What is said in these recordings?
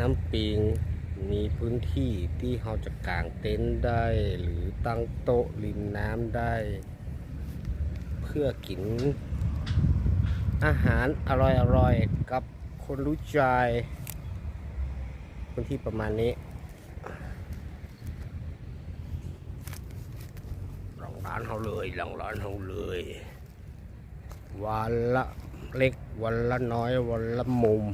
น้ำปิง มีพื้นที่ที่เราจะกางเต็นท์ได้ หรือตั้งโต๊ะริมน้ำได้ เพื่อกิน อาหารอร่อยๆ กับคนรู้ใจพื้นที่ประมาณนี้หลังร้านเขาเลยหลังร้านเขาเลย วันละเล็กวันละน้อยวันละมุม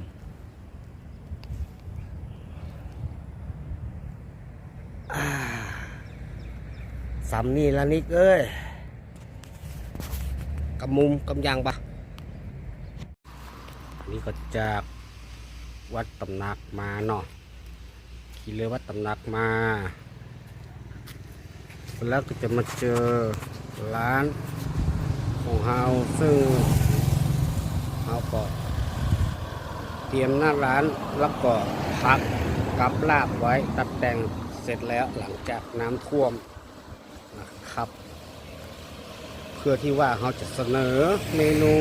สำนี่ละนิกเอ้ยกำมุมกำยังปะอันนี่ก็จากวัดตำหนักมาเนาะขี่เรือวัดตำหนักมา แล้วก็จะมาเจอร้านของเฮาซึ่งเฮาก็เตรียมหน้าร้านแล้วก็พักกับลาบไว้ตัดแต่งเสร็จแล้วหลังจากน้ำท่วม นะครับ เพื่อที่ว่าเขาจะเสนอเมนู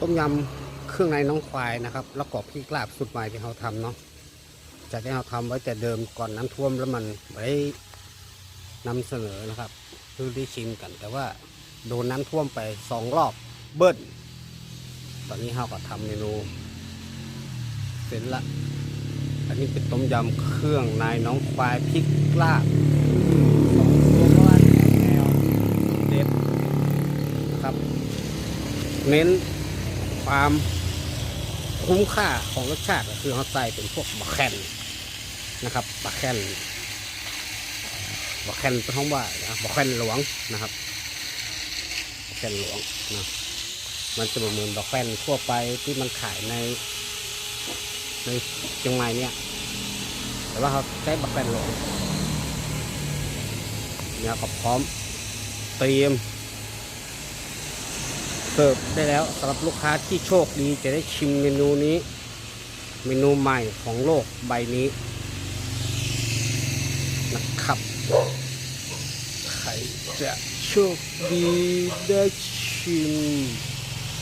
ต้มยำเครื่องในน้องควายนะครับแล้วก็พริกลาบสุดใหม่ที่เขาทำเนาะจากที่เขาทำไว้แต่เดิมก่อนน้ำท่วมแล้วมันไว้นำเสนอนะครับเพื่อได้ชิมกัน แต่ว่าโดนน้ำท่วมไปสองรอบเบิ้ลตอนนี้เขาก็ทำเมนูเสร็จละอันนี้เป็นต้มยำเครื่องในน้องควายพริกลาบสองตัวเพราะว่าแนวเด็ดนะครับ เน้นความคุ้มค่าของรสชาติคือเขาใส่เป็นพวกบะแคนนะครับบะแคนบะแคนเป็นท้องว่านะบะแคนหลวงนะครับบะแคนหลวงนะมันจะเหมือนบะแคนทั่วไปที่มันขายในในเชียงใหม่เนี่ย แต่ว่าเขาใช้บักแฟนหลวงเนี่ยก็พร้อมเตรียม เสิร์ฟได้แล้วสำหรับลูกค้าที่โชคดีจะได้ชิมเมนูนี้ เมนูใหม่ของโลกใบนี้นะครับใครจะโชคดีได้ชิม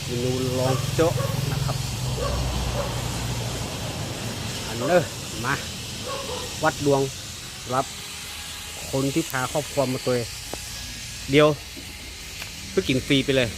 เมนูลองโจ๊ะนะครับอันเลยมาวัดดวงรับคนที่พาครอบครัวมาตัวเดียวเพื่อกินฟรีไปเลย